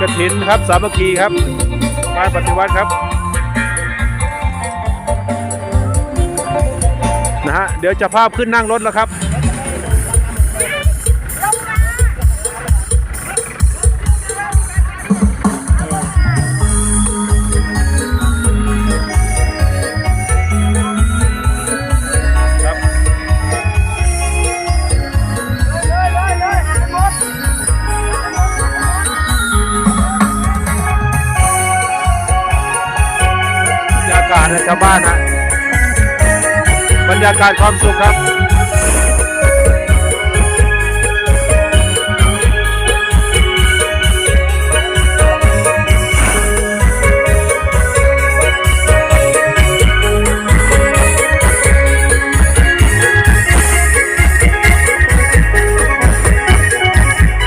กระถินครับสามัคคีครับการปฏิวัติครับนะฮะเดี๋ยวจะภาพขึ้นนั่งรถแล้วครับากาศนะชาวบ้านนะบรรยากาศความสุขครับ